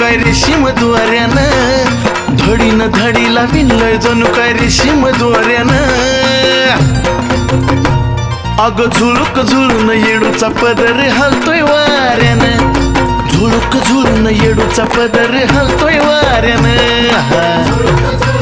काय रेशीम द्वाऱ्यानं धडीनं धडीला विनलय जणू काय रेशीम द्वाऱ्यानं अग झुळूक झुळून येडूचा पदर हलतोय वाऱ्यानं. झुळूक झुळून येडूचा पदर हलतोय वाऱ्यानं.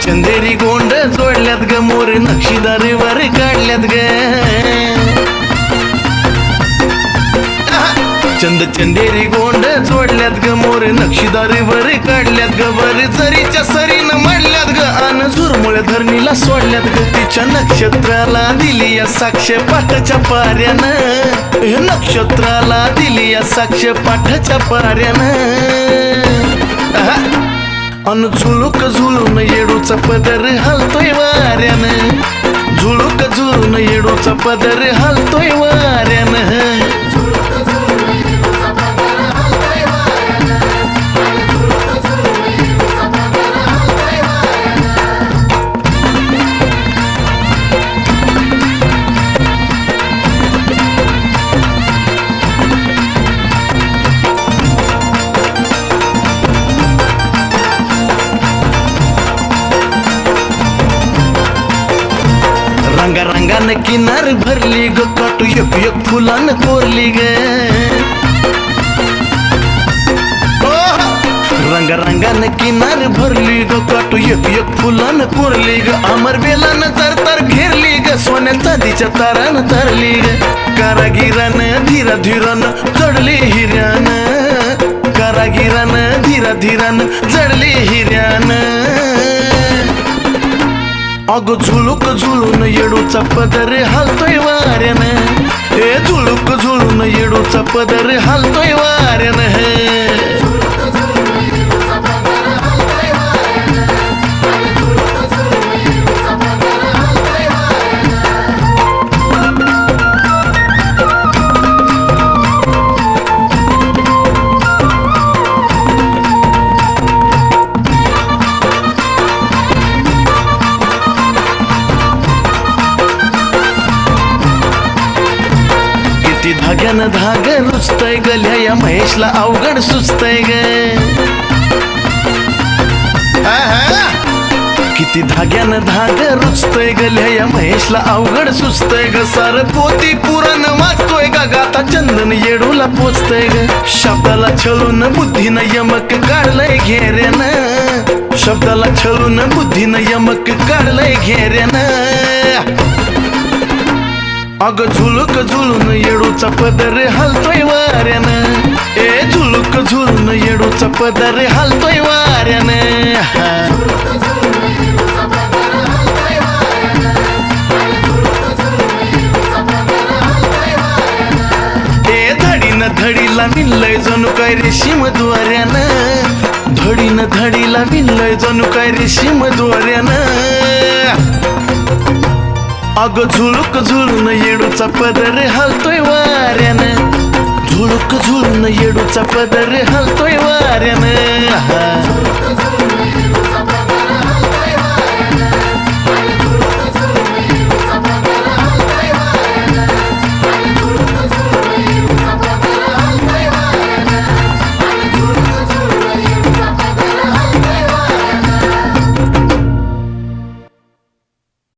चंदेरी गोंड जोडल्यात ग मोर नक्षीदारीवर काढल्यात ग. चंद चंदेरी गोंड जोडल्यात ग मोर नक्षीदारीवर काढल्यात ग. वर जरीच्या सरीनं मांडल्यात ग अन झुरमुळे धरणीला सोडल्यात ग. तिच्या नक्षत्राला दिली या साक्ष पाठाच्या पाऱ्यानं. नक्षत्राला दिली या साक्ष पाठाच्या पाऱ्यानं. अन झुळूक झुळून येडूचा पदर हलतोय वाऱ्यानं. झुळूक झुळून येडूचा पदर हलतोय वाऱ्यानं. रंगारंगानं किनार भरली ग काटू एक एक फुलानं कोरली ग. रंग किनार भरली ग काटू एक एक फुलानं कोरली ग. अमर बेलानं तर तर घेरली ग सोन्या चांदीच्या तारानं तरली ग. कारागिरानं धीरा धीरानं चढली हिऱ्यानं. कारागिरानं धीरा धीरानं जडली हिऱ्यानं. अग झुळूक झुळून येडूचा पदर हलतोय वाऱ्यानं. ए झुळूक झुळून येडूचा पदर हलतोय वाऱ्यानं. धाग्यानं धाग रुचतय गल्या या महेशला अवघड सुचतय ग! किती धाग्यानं धाग रुचतय गल्या या महेशला अवघड सुचतय ग. सार पोती पुरण वाचतोय ग गाता चंदन येडूला पोचतय ग. शब्दाला छळून बुद्धीनं यमक काढलंय घेऱ्यानं. शब्दाला छळून बुद्धीनं यमक काढलंय घेऱ्यानं. अग झुळूक झुलून येडूचा पदर हलतोय वाऱ्यानं. ए झुळूक झुलून येडूचा पदर हलतोय वाऱ्यानं. ए धडीनं धडीला विणलंय जणू काय रेशीम द्वाऱ्यानं धडीनं धडीला विणलंय जणू काय रेशीम द्वाऱ्यानं अग झुळूक झुळून येडूचा पदर हलतोय वाऱ्यानं झुळूक झुळून येडूचा पदर हलतोय वाऱ्यानं हा.